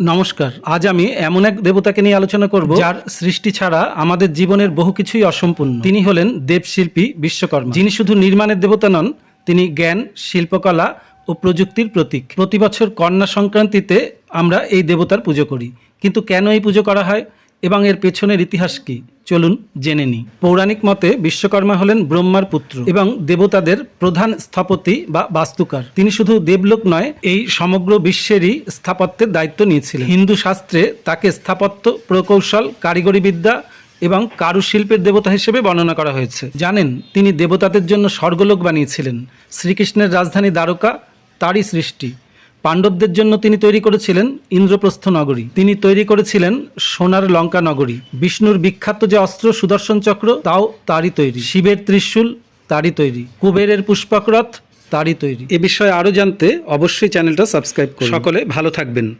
নমস্কার। আজ আমি এমন এক দেবতাকে নিয়ে আলোচনা করব যার সৃষ্টি ছাড়া আমাদের জীবনের বহু কিছুই অসম্পূর্ণ। তিনি হলেন দেবশিল্পী বিশ্বকর্মা। যিনি শুধু নির্মাণের দেবতা নন তিনি জ্ঞান শিল্পকলা ও প্রযুক্তির প্রতীক। প্রতি বছর কন্যা সংক্রান্তিতে আমরা এই দেবতার পুজো করি। কিন্তু কেন এই পুজো করা হয়? এবং এর পেছনের ইতিহাস কি? চলুন জেনে নিই। পৌরাণিক মতে বিশ্বকর্মা হলেন ব্রহ্মার পুত্র এবং দেবতাদের প্রধান স্থপতি বা বাস্তুকার। তিনি শুধু দেবলোক নয়, এই সমগ্র বিশ্বেরই স্থাপত্যের দায়িত্ব নিয়েছিলেন। হিন্দু শাস্ত্রে তাকে স্থাপত্য, প্রকৌশল কারিগরি বিদ্যা এবং কারুশিল্পের দেবতা হিসেবে বর্ণনা করা হয়েছে। জানেন, তিনি দেবতাদের জন্য স্বর্গলোক বানিয়েছিলেন। শ্রীকৃষ্ণের রাজধানী দ্বারকা, তারই সৃষ্টি। পাণ্ডবদের জন্য তিনি তৈরি করেছিলেন ইন্দ্রপ্রস্থ নগরী। তিনি তৈরি করেছিলেন সোনার লঙ্কা নগরী। বিষ্ণুর বিখ্যাত যে অস্ত্র সুদর্শন চক্র, তাও তারই তৈরি। শিবের ত্রিশূল, তারই তৈরি। কুবেরের পুষ্পকরথ, তারই তৈরি। এ বিষয়ে আরও জানতে অবশ্যই চ্যানেলটা সাবস্ক্রাইব করুন। সকলে ভালো থাকবেন।